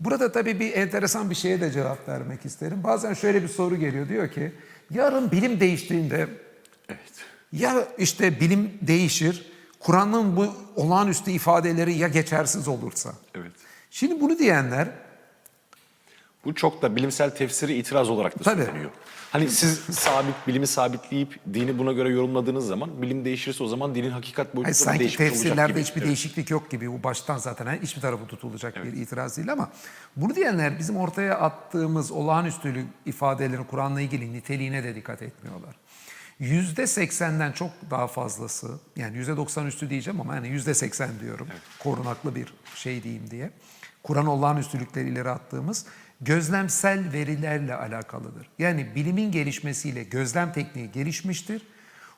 Burada tabii bir enteresan bir şeye de cevap vermek isterim. Bazen şöyle bir soru geliyor. Diyor ki yarın bilim değiştiğinde Evet. ya işte bilim değişir, Kur'an'ın bu olağanüstü ifadeleri ya geçersiz olursa. Evet. Şimdi bunu diyenler Bu çok da bilimsel tefsiri itiraz olarak da Tabii. söyleniyor. Hani siz sabit, bilimi sabitleyip dini buna göre yorumladığınız zaman bilim değişirse o zaman dinin hakikat Hayır, boyutu da sanki değişmiş olacak tefsirlerde hiçbir Evet. değişiklik yok gibi. Bu baştan zaten hani hiçbir tarafı tutulacak bir itiraz değil ama bunu diyenler bizim ortaya attığımız olağanüstülük ifadelerin Kur'an'la ilgili niteliğine de dikkat etmiyorlar. Yüzde seksenden çok daha fazlası, yani yüzde doksan üstü diyeceğim ama yani yüzde seksen diyorum. Korunaklı bir şey diyeyim diye. Kur'an olağanüstülükleri ileri attığımız gözlemsel verilerle alakalıdır. Yani bilimin gelişmesiyle gözlem tekniği gelişmiştir.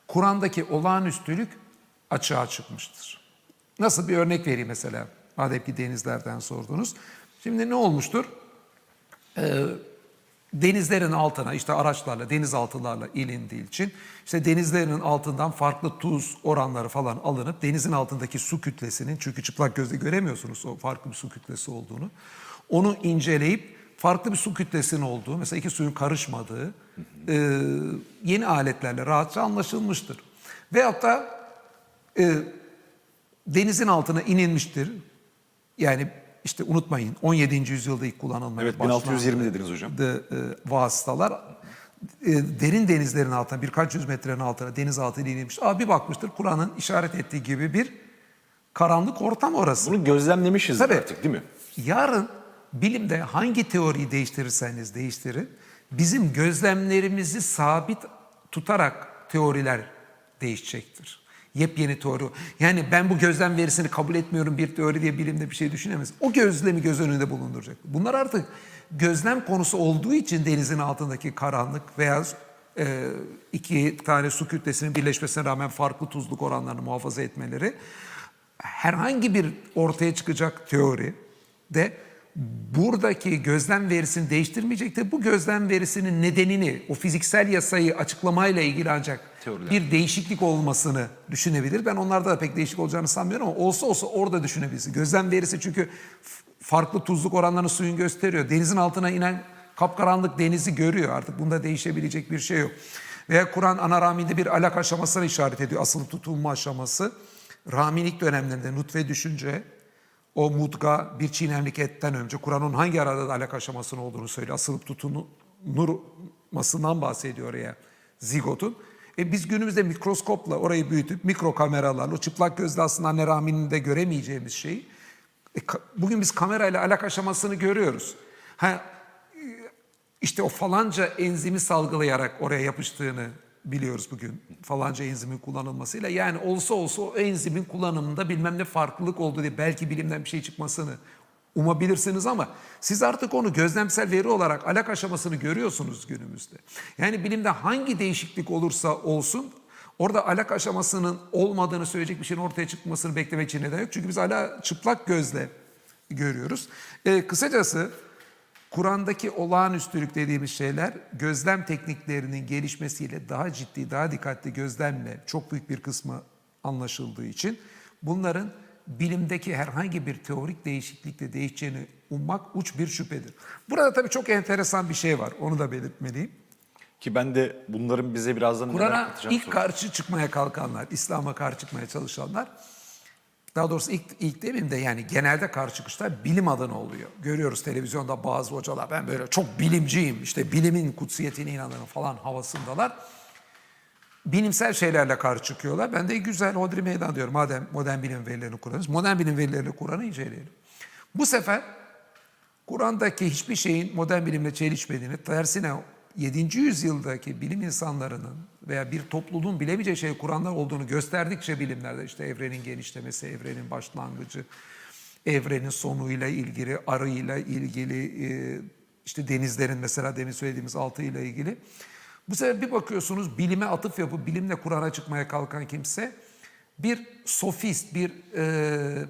Kur'an'daki olağanüstülük açığa çıkmıştır. Nasıl bir örnek vereyim mesela? Madem ki denizlerden sordunuz. Şimdi ne olmuştur? Ee, denizlerin altına işte araçlarla, denizaltılarla ilindiği için işte denizlerin altından farklı tuz oranları falan alınıp denizin altındaki su kütlesinin çünkü çıplak gözle göremiyorsunuz o farklı bir su kütlesi olduğunu. Onu inceleyip farklı bir su kütlesinin olduğu, mesela iki suyun karışmadığı e, yeni aletlerle rahatça anlaşılmıştır. Veyahut da e, denizin altına inilmiştir. Yani işte unutmayın 17. yüzyılda ilk kullanılmaya Evet 1620 dediniz hocam. başlandı e, vasıtalar. E, derin denizlerin altına birkaç yüz metrenin altına denizaltı inilmiş. Aa, bir bakmıştır Kur'an'ın işaret ettiği gibi bir karanlık ortam orası. Bunu gözlemlemişiz Tabii. artık değil mi? Yarın bilimde hangi teoriyi değiştirirseniz değiştirin, bizim gözlemlerimizi sabit tutarak teoriler değişecektir. Yepyeni teori. Yani ben bu gözlem verisini kabul etmiyorum bir teori diye bilimde bir şey düşünemez. O gözlemi göz önünde bulunduracak. Bunlar artık gözlem konusu olduğu için denizin altındaki karanlık veya e, iki tane su kütlesinin birleşmesine rağmen farklı tuzluk oranlarını muhafaza etmeleri herhangi bir ortaya çıkacak teori de buradaki gözlem verisini değiştirmeyecektir. Bu gözlem verisinin nedenini, o fiziksel yasayı açıklamayla ilgili ancak Teoriler. bir değişiklik olmasını düşünebilir. Ben onlarda da pek değişik olacağını sanmıyorum ama olsa olsa orada düşünebilirsin. Gözlem verisi çünkü farklı tuzluk oranlarını suyun gösteriyor. Denizin altına inen kapkaranlık denizi görüyor. Artık bunda değişebilecek bir şey yok. Veya Kur'an ana rahminde bir alak aşamasına işaret ediyor. Asıl tutulma aşaması. Rahmilik dönemlerinde nutfe düşünce o mudga bir çiğnemlik etten önce Kur'an'ın hangi arada da alak olduğunu söylüyor. Asılıp tutunurmasından bahsediyor oraya zigotun. E biz günümüzde mikroskopla orayı büyütüp mikro kameralarla o çıplak gözle aslında anne rahminin de göremeyeceğimiz şeyi e, bugün biz kamerayla alak aşamasını görüyoruz. Ha, işte o falanca enzimi salgılayarak oraya yapıştığını biliyoruz bugün. Falanca enzimin kullanılmasıyla. Yani olsa olsa o enzimin kullanımında bilmem ne farklılık oldu diye belki bilimden bir şey çıkmasını umabilirsiniz ama siz artık onu gözlemsel veri olarak alak aşamasını görüyorsunuz günümüzde. Yani bilimde hangi değişiklik olursa olsun orada alak aşamasının olmadığını söyleyecek bir şeyin ortaya çıkmasını beklemek için neden yok. Çünkü biz hala çıplak gözle görüyoruz. E, kısacası Kur'an'daki olağanüstülük dediğimiz şeyler gözlem tekniklerinin gelişmesiyle daha ciddi, daha dikkatli gözlemle çok büyük bir kısmı anlaşıldığı için bunların bilimdeki herhangi bir teorik değişiklikle değişeceğini ummak uç bir şüphedir. Burada tabii çok enteresan bir şey var. Onu da belirtmeliyim. Ki ben de bunların bize birazdan Kur'an'a ilk karşı çıkmaya kalkanlar, İslam'a karşı çıkmaya çalışanlar, daha doğrusu ilk, ilk demeyeyim de yani genelde karşı çıkışlar bilim adına oluyor. Görüyoruz televizyonda bazı hocalar ben böyle çok bilimciyim, işte bilimin kutsiyetine inanırım falan havasındalar. Bilimsel şeylerle karşı çıkıyorlar. Ben de güzel hodri meydan diyorum. Madem modern bilim verilerini kullanırız, modern bilim verilerini Kur'an'ı inceleyelim. Bu sefer Kur'an'daki hiçbir şeyin modern bilimle çelişmediğini, tersine 7. yüzyıldaki bilim insanlarının veya bir topluluğun bilemeyeceği şey Kur'an'da olduğunu gösterdikçe bilimlerde işte evrenin genişlemesi, evrenin başlangıcı, evrenin sonuyla ilgili, arıyla ilgili, e, işte denizlerin mesela demin söylediğimiz altıyla ilgili. Bu sefer bir bakıyorsunuz bilime atıf yapıp bilimle Kur'an'a çıkmaya kalkan kimse bir sofist, bir e,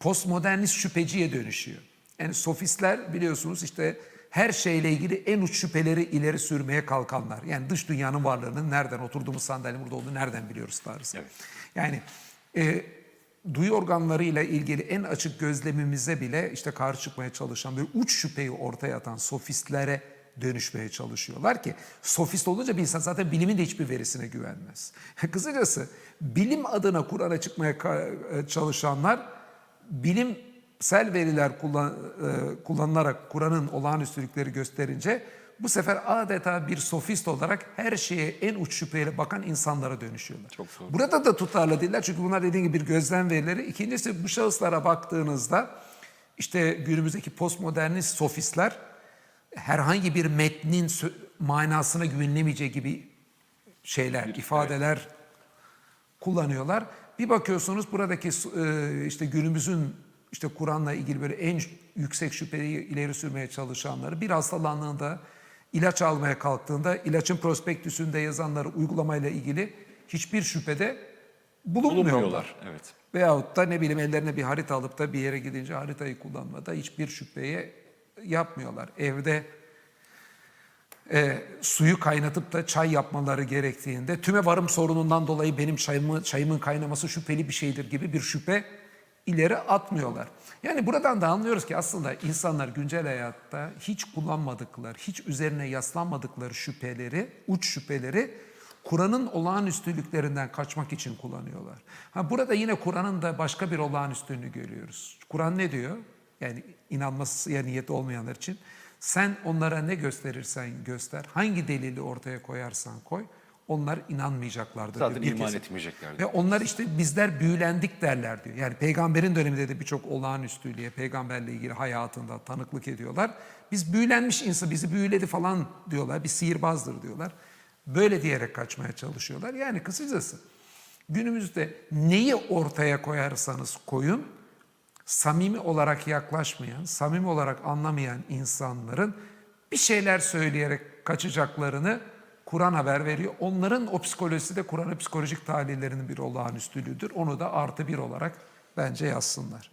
postmodernist şüpheciye dönüşüyor. Yani sofistler biliyorsunuz işte her şeyle ilgili en uç şüpheleri ileri sürmeye kalkanlar. Yani dış dünyanın varlığının nereden oturduğumuz sandalyenin burada olduğunu nereden biliyoruz tarzı. Evet. Yani e, duyu organlarıyla ilgili en açık gözlemimize bile işte karşı çıkmaya çalışan bir uç şüpheyi ortaya atan sofistlere dönüşmeye çalışıyorlar ki sofist olunca bir insan zaten bilimin de hiçbir verisine güvenmez. Kısacası bilim adına Kur'an'a çıkmaya ka- çalışanlar bilimsel veriler kullan, e, kullanılarak Kur'an'ın olağanüstülükleri gösterince bu sefer adeta bir sofist olarak her şeye en uç şüpheyle bakan insanlara dönüşüyorlar. Çok doğru. Burada da tutarlı değiller çünkü bunlar dediğim gibi bir gözlem verileri. İkincisi bu şahıslara baktığınızda işte günümüzdeki postmodernist sofistler herhangi bir metnin manasına güvenilemeyeceği gibi şeyler, ifadeler kullanıyorlar. Bir bakıyorsunuz buradaki e, işte günümüzün işte Kur'an'la ilgili böyle en yüksek şüpheyi ileri sürmeye çalışanları bir hastalandığında ilaç almaya kalktığında ilacın prospektüsünde yazanları uygulamayla ilgili hiçbir şüphede bulunmuyorlar. Bulunmuyorlar. Evet. Veyahut da ne bileyim ellerine bir harita alıp da bir yere gidince haritayı kullanmada hiçbir şüpheye yapmıyorlar. Evde e, suyu kaynatıp da çay yapmaları gerektiğinde tüme varım sorunundan dolayı benim çayımı, çayımın kaynaması şüpheli bir şeydir gibi bir şüphe ileri atmıyorlar. Yani buradan da anlıyoruz ki aslında insanlar güncel hayatta hiç kullanmadıkları, hiç üzerine yaslanmadıkları şüpheleri, uç şüpheleri Kur'an'ın olağanüstülüklerinden kaçmak için kullanıyorlar. Ha burada yine Kur'an'ın da başka bir olağanüstülüğünü görüyoruz. Kur'an ne diyor? Yani inanması ya niyeti olmayanlar için. Sen onlara ne gösterirsen göster, hangi delili ortaya koyarsan koy, onlar inanmayacaklardır. diyor. Zaten Bir iman kez. etmeyecekler. Ve onlar işte bizler büyülendik derler diyor. Yani peygamberin döneminde de birçok olağanüstülüğe peygamberle ilgili hayatında tanıklık ediyorlar. Biz büyülenmiş insan bizi büyüledi falan diyorlar. Bir sihirbazdır diyorlar. Böyle diyerek kaçmaya çalışıyorlar. Yani kısacası günümüzde neyi ortaya koyarsanız koyun samimi olarak yaklaşmayan, samimi olarak anlamayan insanların bir şeyler söyleyerek kaçacaklarını Kur'an haber veriyor. Onların o psikolojisi de Kur'an'ın psikolojik tahlillerinin bir olağanüstülüğüdür. Onu da artı bir olarak bence yazsınlar.